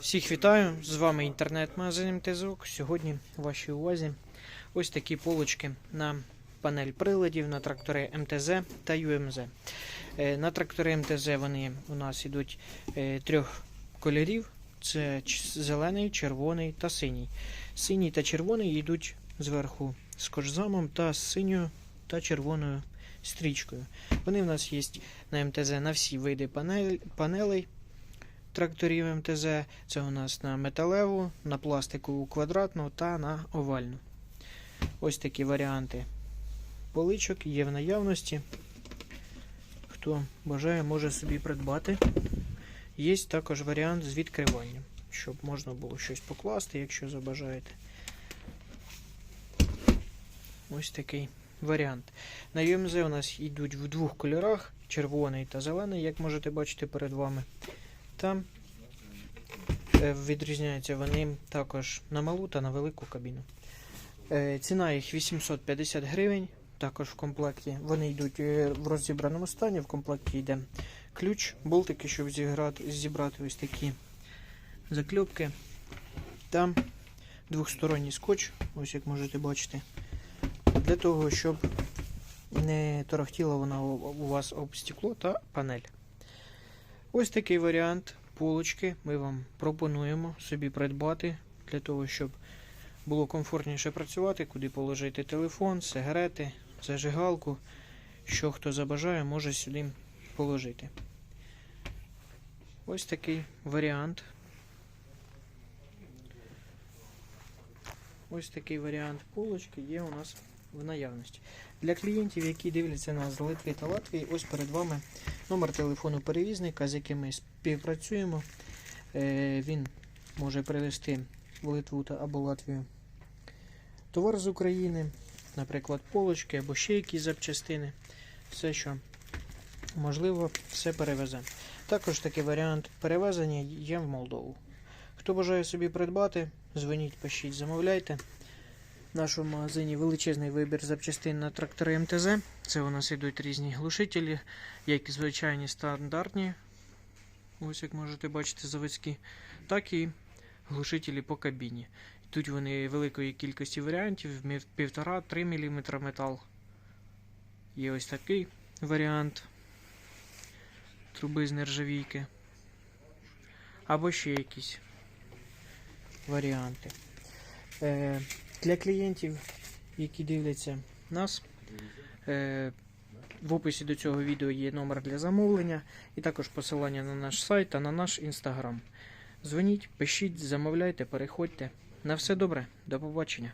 Всіх вітаю! З вами інтернет-магазин МТЗОК. Сьогодні в вашій увазі ось такі полочки на панель приладів на трактори МТЗ та ЮМЗ. Е, На трактори МТЗ вони у нас йдуть е, трьох кольорів: це зелений, червоний та синій. Синій та червоний йдуть зверху з кожзамом та з синьою та червоною стрічкою. Вони в нас є на МТЗ на всі види панель, панелей тракторів МТЗ. Це у нас на металеву, на пластикову квадратну та на овальну. Ось такі варіанти поличок є в наявності. Хто бажає, може собі придбати. Є також варіант з відкриванням, щоб можна було щось покласти, якщо забажаєте. Ось такий варіант. На UMZ у нас йдуть в двох кольорах: червоний та зелений, як можете бачити перед вами. Там е, відрізняються вони також на малу та на велику кабіну. Е, Ціна їх 850 гривень. Також в комплекті вони йдуть е, в розібраному стані. В комплекті йде ключ, болтики, щоб зіграти, зібрати ось такі закльопки. Там двохсторонній скотч, ось як можете бачити, для того, щоб не торохтіла вона у вас об стекло та панель. Ось такий варіант полочки ми вам пропонуємо собі придбати для того, щоб було комфортніше працювати, куди положити телефон, сигарети, зажигалку. Що хто забажає, може сюди положити. Ось такий варіант. Ось такий варіант полочки є у нас в наявності. Для клієнтів, які дивляться нас з Литви та Латвії, ось перед вами номер телефону перевізника, з яким ми співпрацюємо. Е, Він може привезти в Литву або Латвію товар з України, наприклад, полочки або ще якісь запчастини. Все, що можливо, все перевезе. Також такий варіант перевезення є в Молдову. Хто бажає собі придбати, дзвоніть, пишіть, замовляйте. В нашому магазині величезний вибір запчастин на трактори МТЗ. Це у нас йдуть різні глушителі, як і звичайні стандартні, ось як можете бачити, заводські, так і глушителі по кабіні. Тут вони великої кількості варіантів, 1,5-3 мм метал. Є ось такий варіант труби з нержавійки. Або ще якісь варіанти. Е, для клієнтів, які дивляться нас, е, в описі до цього відео є номер для замовлення і також посилання на наш сайт та на наш інстаграм. Дзвоніть, пишіть, замовляйте, переходьте. На все добре, до побачення.